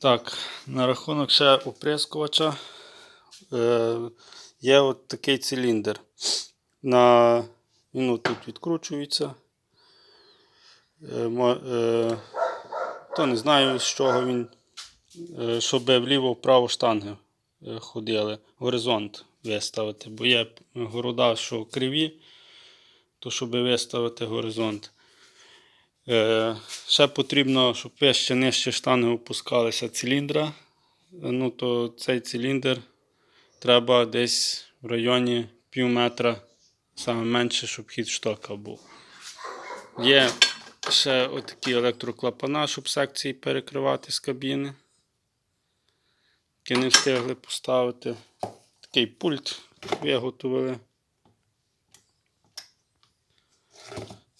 Так, на рахунок ще оприскувача. Е, є от такий циліндр. На, він тут відкручується. Е, е, то не знаю, з чого він. Е, щоб вліво-вправо штанги е, ходили, горизонт виставити. Бо є города, що криві, то щоб виставити горизонт. Е, ще потрібно, щоб вище нижче штанги опускалися циліндра. Ну, то цей циліндр треба десь в районі пів метра, саме менше, щоб хід штока був. Є ще отакі електроклапана, щоб секції перекривати з кабіни. Які не встигли поставити. Такий пульт виготовили.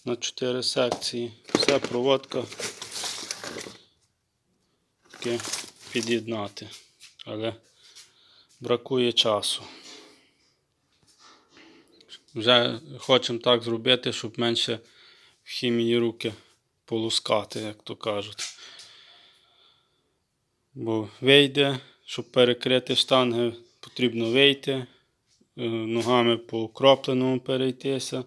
На 4 секції. Все, проводка. Таке під'єднати. Але бракує часу. Вже хочемо так зробити, щоб менше в хімії руки полускати, як то кажуть. Бо вийде, щоб перекрити штанги, потрібно вийти, е, ногами по укропленому перейтися,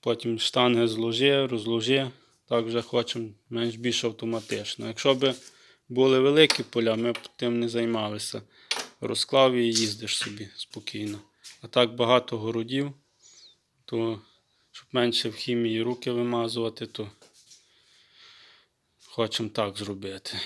потім штанги зложи, розложи. Так вже хочемо менш більш автоматично. Якщо б були великі поля, ми б тим не займалися. Розклав і їздиш собі спокійно. А так багато городів, то щоб менше в хімії руки вимазувати, то хочемо так зробити.